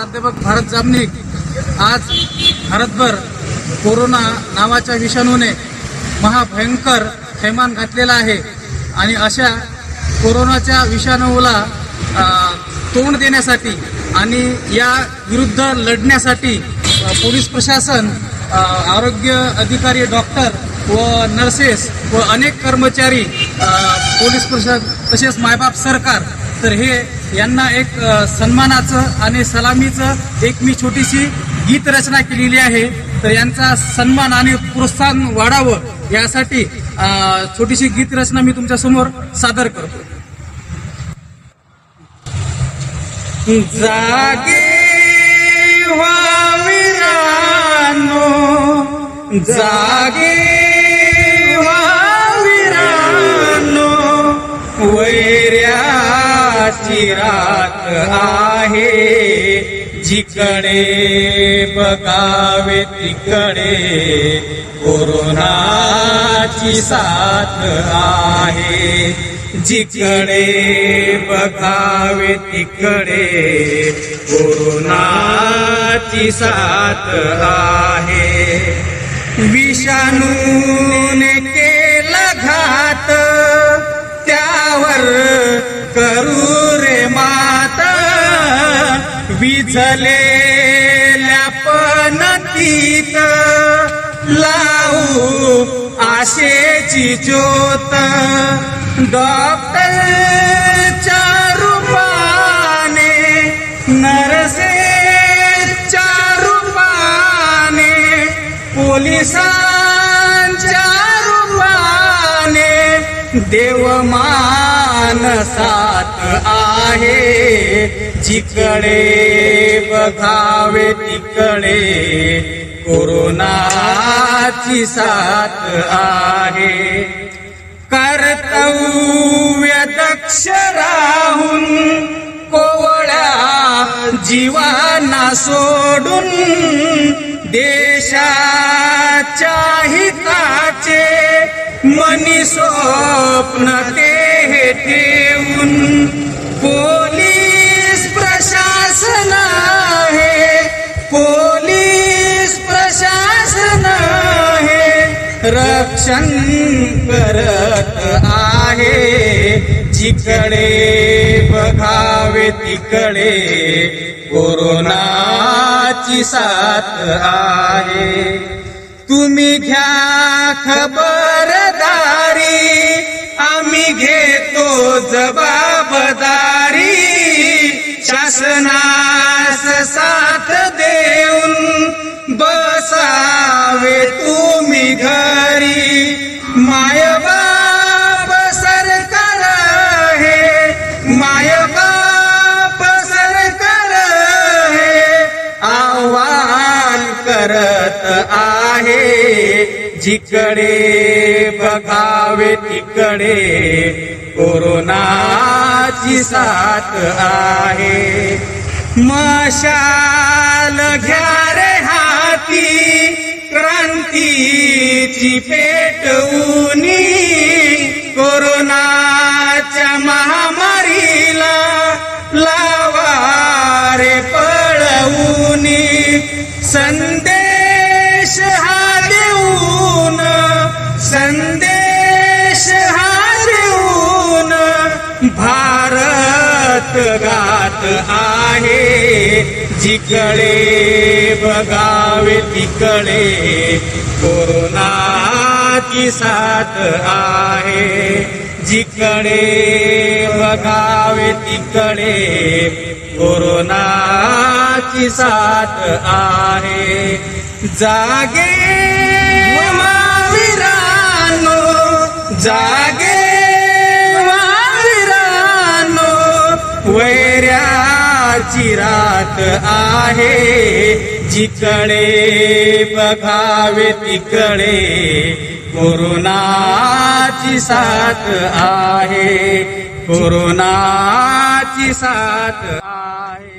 प्राध्यापक भारत जामनिक आज भारतभर कोरोना नावाच्या विषाणूने महाभयंकर थैमान घातलेला आहे. आणि अशा कोरोनाच्या विषाणूला तोंड देण्यासाठी आणि या विरुद्ध लढण्यासाठी पोलीस प्रशासन आरोग्य अधिकारी डॉक्टर व नर्सेस व अनेक कर्मचारी पोलीस प्रशासन तसेच मायबाप सरकार तर हे यांना एक सन्मानाचं आणि सलामीचं एक मी छोटीशी गीत रचना केलेली आहे. तर यांचा सन्मान आणि प्रोत्साहन वाढावं यासाठी छोटीशी गीत रचना मी तुमच्यासमोर सादर करतो. जागे वैऱ्याची रात आहे. जिकडे बघावे तिकडे कोरोनाची साथ आहे. जिकडे बघावे तिकडे कोरोनाची साथ आहे. विषाणूने केला विझलेल्या पणतीत लावू आशेची ज्योत. डॉक्टरच्या रूपाने नरसेच्या रूपाने पोलिसांच्या रूपाने मानसात आहे. जिकडे बघावे तिकडे कोरोनाची साथ आहे. कर्तव्य दक्ष राहून कोवळ्या जीवाना सोडून देशाच्या हिताचे मनी स्वप्न शासन आहे रक्षण करत आहे. जिकडे बघावे तिकडे कोरोनाची साथ आहे. तुम्ही घ्या खबरदारी आम्ही घेतो जबाबदारी. शासनास साथ देऊन करत आहे. जिकडे बघावे तिकडे कोरोनाची साथ आहे. मशाल घ्या रे हाती क्रांतीची पेटवूनी कोरोनाच्या महामारीला लावा रे पळवूनी संत गात गात आहे. जिकडे बघावे तिकडे कोरोनाची साथ आहे. जिकडे बघावे तिकडे कोरोनाची साथ आहे. जागे वैऱ्याची रात आहे. जिकडे बघावे तिकडे कोरोनाची साथ आहे. कोरोनाची साथ आहे.